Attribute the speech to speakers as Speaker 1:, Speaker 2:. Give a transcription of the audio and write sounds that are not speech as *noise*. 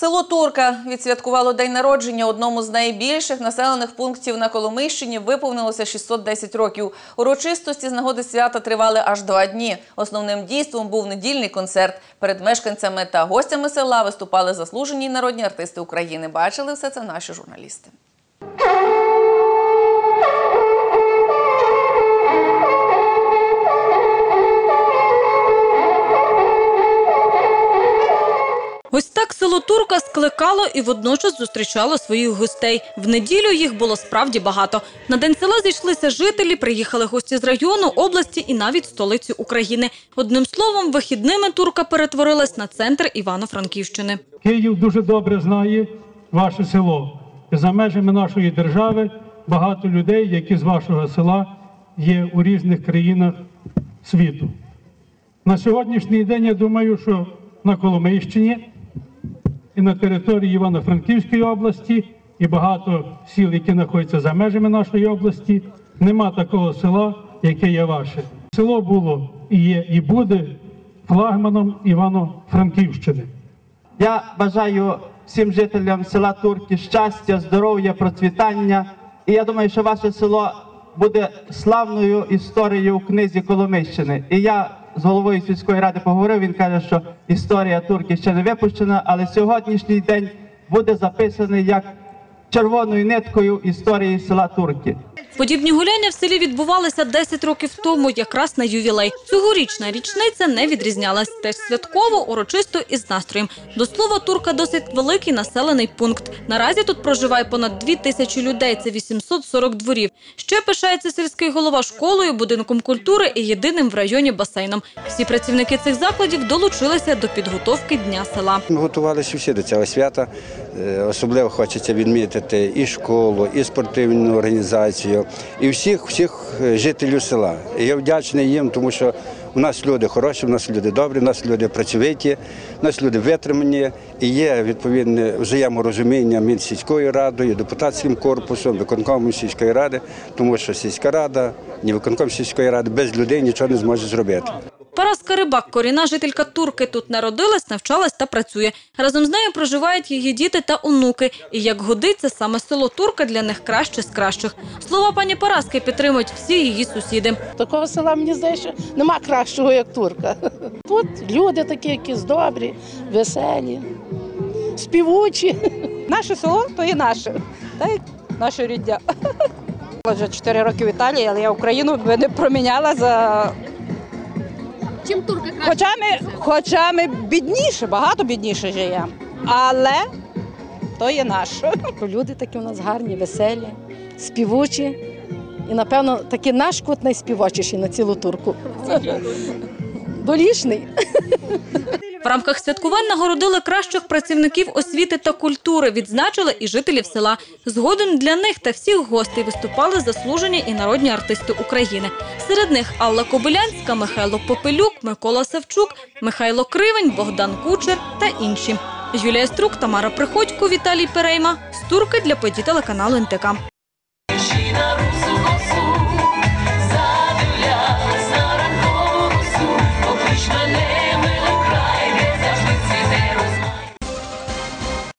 Speaker 1: Село Турка відсвяткувало день народження одному з найбільших населених пунктів на Коломийщині. Виповнилося 610 років. Урочистості з нагоди свята тривали аж два дні. Основним дійством був недільний концерт. Перед мешканцями та гостями села виступали заслужені народні артисти України. Бачили все це наші журналісти.
Speaker 2: Ось так село Турка скликало і водночас зустрічало своїх гостей. В неділю їх було справді багато. На день села зійшлися жителі, приїхали гості з району, області і навіть столиці України. Одним словом, вихідними Турка перетворилась на центр Івано-Франківщини.
Speaker 3: Київ дуже добре знає ваше село. За межами нашої держави багато людей, які з вашого села є у різних країнах світу. На сьогоднішній день я думаю, що на Коломийщині і на території Івано-Франківської області, і багато сіл, які знаходяться за межами нашої області, нема такого села, яке є ваше. Село було і є, і буде флагманом Івано-Франківщини.
Speaker 4: Я бажаю всім жителям села Турки щастя, здоров'я, процвітання. І я думаю, що ваше село буде славною історією у книзі Коломийщини. І я з головою сільської ради поговорив. Він каже, що історія турки ще не випущена, але сьогоднішній день буде записаний як червоною ниткою історії села Турки.
Speaker 2: Подібні гуляння в селі відбувалися 10 років тому, якраз на ювілей. Цьогорічна річниця не відрізнялась. Теж святково, урочисто і з настроєм. До слова, Турка досить великий населений пункт. Наразі тут проживає понад 2 тисячі людей. Це 840 дворів. Ще пишається сільський голова школою, будинком культури і єдиним в районі басейном. Всі працівники цих закладів долучилися до підготовки дня села.
Speaker 5: Ми готувалися всі до цього свята. Е, Особливо хочеться відмітити і школу, і спортивну організацію, і всіх всіх е, жителів села. І я вдячний їм, тому що у нас люди хороші, у нас люди добрі, у нас люди працьовиті, у нас люди витримані, і є відповідне взаєморозуміння між сільською радою, депутатським корпусом, виконкомом сільської ради, тому що сільська рада, ні виконком сільської ради без людей нічого не зможе зробити.
Speaker 2: Параска Рибак, корінна жителька Турки, тут народилась, навчалась та працює. Разом з нею проживають її діти та онуки. І як годиться, саме село Турка для них краще з кращих. Слова пані Параски підтримують всі її сусіди.
Speaker 6: Такого села, мені здається, нема кращого, як турка. Тут люди такі якісь добрі, веселі, співучі.
Speaker 7: Наше село то і наше, так як наше рідня. *laughs* Вже 4 роки в Італії, але я Україну не проміняла за.
Speaker 8: Чим турки краще?
Speaker 7: Хоча ми, хоча ми бідніше, багато бідніше живемо. Але то є наше.
Speaker 6: Люди такі у нас гарні, веселі, співучі. І, напевно, такий наш кут найспівочіший на цілу турку. Долішний.
Speaker 2: В рамках святкувань нагородили кращих працівників освіти та культури, відзначили і жителів села. Згодом для них та всіх гостей виступали заслужені і народні артисти України. Серед них Алла Кобилянська, Михайло Попелюк, Микола Савчук, Михайло Кривень, Богдан Кучер та інші. Юлія Струк, Тамара Приходько, Віталій Перейма. Стурки для подій телеканалу НТК.